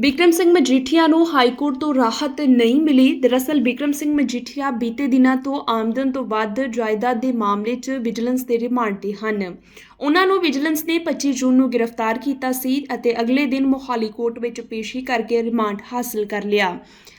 ਬਿਕਰਮ ਸਿੰਘ ਮਜੀਠੀਆ ਨੂੰ high court ਤੋਂ ਰਾਹਤ ਨਹੀਂ ਮਿਲੀ। ਦਰਅਸਲ ਬਿਕਰਮ ਸਿੰਘ ਮਜੀਠੀਆ ਬੀਤੇ ਦਿਨਾਂ ਤੋਂ ਆਮਦਨ ਤੋਂ ਵੱਧ ਜਾਇਦਾਦ ਦੇ ਮਾਮਲੇ 'ਚ ਵਿਜੀਲੈਂਸ ਦੇ ਰਿਮਾਂਡ ਤੇ ਹਨ। ਉਹਨਾਂ ਨੂੰ ਵਿਜੀਲੈਂਸ ਨੇ 25 ਜੂਨ ਨੂੰ ਗ੍ਰਿਫਤਾਰ ਕੀਤਾ ਸੀ ਅਤੇ ਅਗਲੇ ਦਿਨ ਮੋਹਾਲੀ ਕੋਰਟ ਵਿੱਚ ਪੇਸ਼ੀ ਕਰਕੇ ਰਿਮਾਂਡ ਹਾਸਲ ਕਰ ਲਿਆ।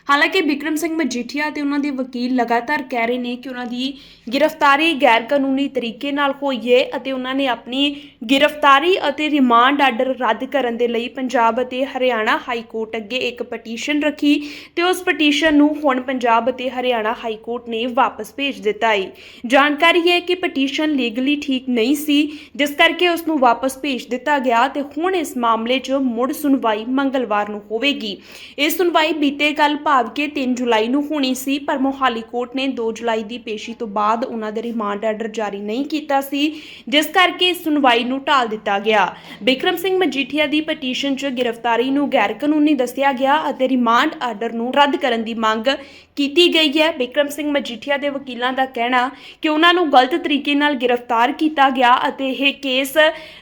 ਹਾਲਾਂਕਿ ਬਿਕਰਮ ਸਿੰਘ ਮਜੀਠੀਆ ਤੇ ਉਹਨਾਂ ਦੇ ਵਕੀਲ ਲਗਾਤਾਰ ਕਹਿ ਰਹੇ ਨੇ ਕਿ ਉਹਨਾਂ ਦੀ ਗ੍ਰਿਫਤਾਰੀ ਗੈਰ ਕਾਨੂੰਨੀ ਤਰੀਕੇ ਨਾਲ ਹੋਈ ਹੈ ਅਤੇ ਉਹਨਾਂ ਨੇ ਆਪਣੀ ਗ੍ਰਿਫਤਾਰੀ ਅਤੇ ਰਿਮਾਂਡ ਆਰਡਰ ਰੱਦ ਕਰਨ ਦੇ ਲਈ ਪੰਜਾਬ ਅਤੇ ਹਰਿਆਣਾ ਹਾਈ ਕੋਰਟ ਅੱਗੇ ਇੱਕ ਪਟੀਸ਼ਨ ਰੱਖੀ ਤੇ ਉਸ ਪਟੀਸ਼ਨ ਨੂੰ ਹੁਣ ਪੰਜਾਬ ਅਤੇ ਹਰਿਆਣਾ ਹਾਈ ਕੋਰਟ ਨੇ ਵਾਪਸ ਭੇਜ ਦਿੱਤਾ ਹੈ ਜਾਣਕਾਰੀ ਹੈ ਕਿ ਪਟੀਸ਼ਨ ਲੀਗਲੀ ਠੀਕ ਨਹੀਂ ਸੀ, ਜਿਸ ਕਰਕੇ ਉਸ ਨੂੰ ਵਾਪਸ ਭੇਜ ਦਿੱਤਾ ਗਿਆ ਤੇ ਹੁਣ ਇਸ ਮਾਮਲੇ 'ਚ ਮੁੜ ਸੁਣਵਾਈ ਮੰਗਲਵਾਰ ਨੂੰ ਹੋਵੇਗੀ। ਇਹ ਸੁਣਵਾਈ ਬੀਤੇ ਕੱਲ ਭਾਵ ਕਿ 3 ਜੁਲਾਈ ਨੂੰ ਹੋਣੀ ਸੀ, ਪਰ ਮੋਹਾਲੀ ਕੋਰਟ ਨੇ 2 ਜੁਲਾਈ ਦੀ ਪੇਸ਼ੀ ਤੋਂ ਬਾਅਦ ਉਹਨਾਂ ਦੇ ਰਿਮਾਂਡ ਆਰਡਰ ਜਾਰੀ ਨਹੀਂ ਕੀਤਾ ਸੀ, ਜਿਸ ਕਰਕੇ ਇਸ ਸੁਣਵਾਈ ਨੂੰ ਟਾਲ ਦਿੱਤਾ ਗਿਆ। ਬਿਕਰਮ ਸਿੰਘ ਮਜੀਠੀਆ ਦੀ ਪਟੀਸ਼ਨ 'ਚ ਗ੍ਰਿਫਤਾਰੀ ਨੂੰ ਗੈਰ ਕਾਨੂੰਨੀ ਦੱਸਿਆ ਗਿਆ ਅਤੇ ਰਿਮਾਂਡ ਆਰਡਰ ਨੂੰ ਰੱਦ ਕਰਨ ਦੀ ਮੰਗ ਕੀਤੀ ਗਈ ਹੈ। ਬਿਕਰਮ ਸਿੰਘ ਮਜੀਠੀਆ ਦੇ ਵਕੀਲਾਂ ਦਾ ਕਹਿਣਾ, ਕਿ ਉਹਨਾਂ ਨੂੰ ਗਲਤ ਤਰੀਕੇ ਨਾਲ ਗ੍ਰਿਫਤਾਰ ਕੀਤਾ ਗਿਆ ਅਤੇ ਇਹ ਕੇਸ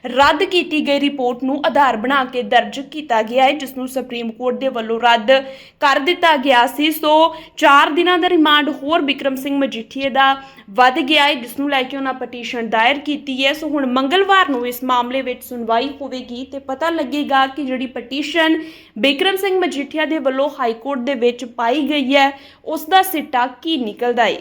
ਰੱਦ ਕੀਤੀ ਗਈ ਰਿਪੋਰਟ ਨੂੰ ਆਧਾਰ ਬਣਾ ਕੇ ਦਰਜ ਕੀਤਾ ਗਿਆ ਹੈ, ਜਿਸ ਨੂੰ ਸੁਪਰੀਮ ਕੋਰਟ ਦੇ ਵੱਲੋਂ ਰੱਦ ਕਰ ਦਿੱਤਾ ਗਿਆ ਸੀ। ਸੋ 4 ਦਿਨਾਂ ਦਾ ਰਿਮਾਂਡ ਹੋਰ ਬਿਕਰਮ ਸਿੰਘ ਮਜੀਠੀਏ ਦਾ ਵੱਧ ਗਿਆ ਹੈ, ਜਿਸ ਨੂੰ ਲੈ ਕੇ ਉਹਨਾਂ ਪਟੀਸ਼ਨ ਦਾਇਰ ਕੀਤੀ ਹੈ। ਸੋ ਹੁਣ ਮੰਗਲਵਾਰ ਨੂੰ ਇਸ ਮਾਮਲੇ ਵਿੱਚ ਸੁਣਵਾਈ ਹੋਵੇਗੀ ਤੇ ਪਤਾ ਲੱਗੇਗਾ ਕਿ ਜਿਹੜੀ ਪਟੀਸ਼ਨ ਬਿਕਰਮ ਸਿੰਘ ਮਜੀਠੀਆ ਦੇ ਵੱਲੋਂ ਹਾਈ ਕੋਰਟ ਦੇ ਵਿੱਚ ਪਾਈ ਗਈ ਹੈ। ਉਸ ਦਾ ਸਿੱਟਾ ਕੀ ਨਿਕਲਦਾ ਏ?